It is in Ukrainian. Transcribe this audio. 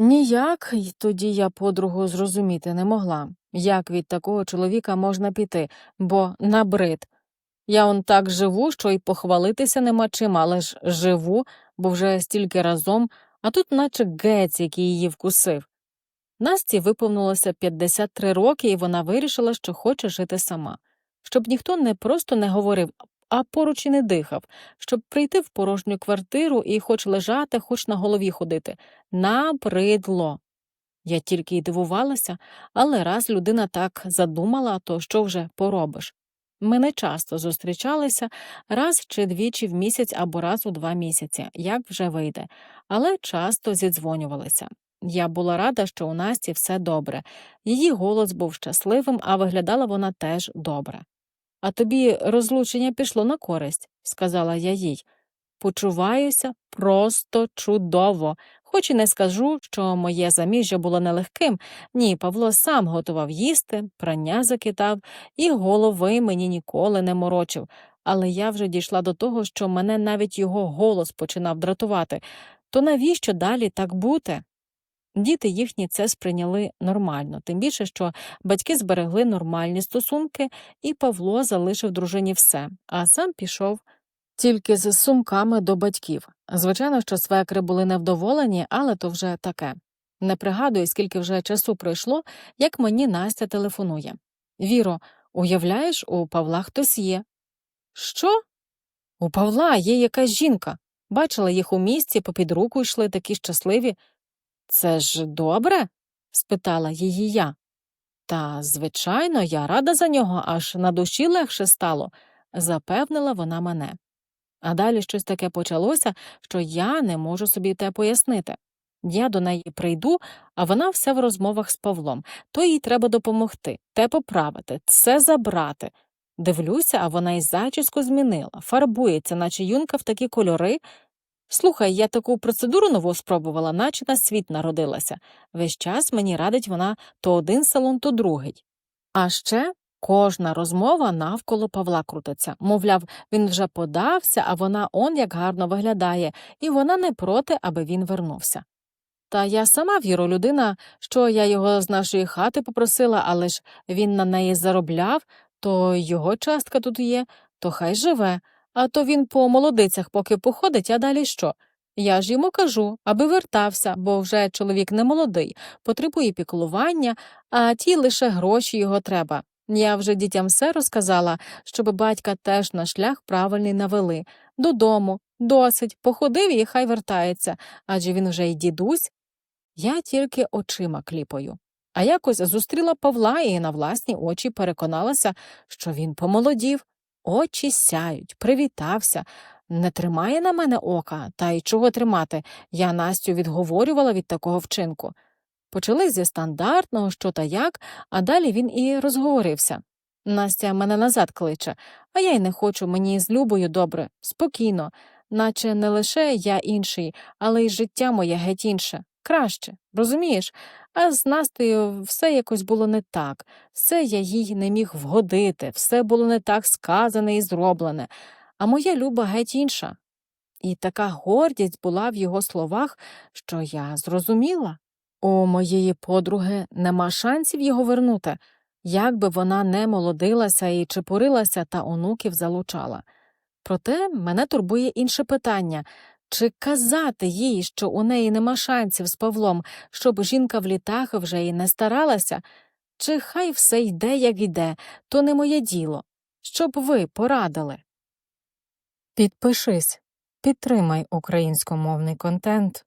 Ніяк й тоді я подругу зрозуміти не могла, як від такого чоловіка можна піти, бо набрид. Я он так живу, що й похвалитися нема чим, але ж живу, бо вже стільки разом, а тут наче гець, який її вкусив. Насті виповнилося 53 роки, і вона вирішила, що хоче жити сама, щоб ніхто не просто не говорив, а поруч і не дихав, щоб прийти в порожню квартиру і хоч лежати, хоч на голові ходити. Набридло. Я тільки й дивувалася, але раз людина так задумала, то що вже поробиш? Ми не часто зустрічалися раз чи двічі в місяць або раз у два місяці, як вже вийде, але часто зідзвонювалися. Я була рада, що у Насті все добре. Її голос був щасливим, а виглядала вона теж добре. А тобі розлучення пішло на користь, сказала я їй. Почуваюся просто чудово, хоч і не скажу, що моє заміжжя було нелегким. Ні, Павло сам готував їсти, прання закидав і голови мені ніколи не морочив. Але я вже дійшла до того, що мене навіть його голос починав дратувати. То навіщо далі так бути? Діти їхні це сприйняли нормально, тим більше, що батьки зберегли нормальні стосунки, і Павло залишив дружині все, а сам пішов тільки з сумками до батьків. Звичайно, що свекри були невдоволені, але то вже таке. Не пригадую, скільки вже часу пройшло, як мені Настя телефонує. Віро, уявляєш, у Павла хтось є. Що? У Павла є якась жінка. Бачила їх у місті, попід руку йшли такі щасливі. Це ж добре? спитала її я. Та, звичайно, я рада за нього, аж на душі легше стало, запевнила вона мене. А далі щось таке почалося, що я не можу собі те пояснити. Я до неї прийду, а вона все в розмовах з Павлом, то їй треба допомогти, те поправити, це забрати. Дивлюся, а вона й зачіску змінила, фарбується, наче юнка в такі кольори. Слухай, я таку процедуру нову спробувала, наче на світ народилася. Весь час мені радить вона то один салон, то другий. А ще кожна розмова навколо Павла крутиться. Мовляв, він вже подався, а вона он як гарно виглядає, і вона не проти, аби він вернувся. Та я сама віру людина, що я його з нашої хати попросила, але ж він на неї заробляв, то його частка тут є, то хай живе, а то він по молодицях поки походить, а далі що? Я ж йому кажу, аби вертався, бо вже чоловік не молодий, потребує піклування, а ті лише гроші його треба. Я вже дітям все розказала, щоб батька теж на шлях правильний навели. Додому, досить, походив і хай вертається, адже він вже й дідусь. Я тільки очима кліпаю. А якось зустріла Павла і на власні очі переконалася, що він помолодів. Очі сяють, привітався, не тримає на мене ока, та й чого тримати, я Настю відговорювала від такого вчинку. Почали зі стандартного, що та як, а далі він і розговорився. Настя мене назад кличе, а я й не хочу, мені з Любою добре, спокійно, наче не лише я інший, але й життя моє геть інше, краще, розумієш? А з Настею все якось було не так, все я їй не міг вгодити, все було не так сказане і зроблене, а моя люба геть інша. І така гордість була в його словах, що я зрозуміла. У моєї подруги нема шансів його вернути, як би вона не молодилася і чепурилася та онуків залучала. Проте мене турбує інше питання чи казати їй, що у неї нема шансів з Павлом, щоб жінка в літах вже й не старалася, чи хай все йде, як йде, то не моє діло. Щоб ви порадили. Підпишись, підтримай українськомовний контент.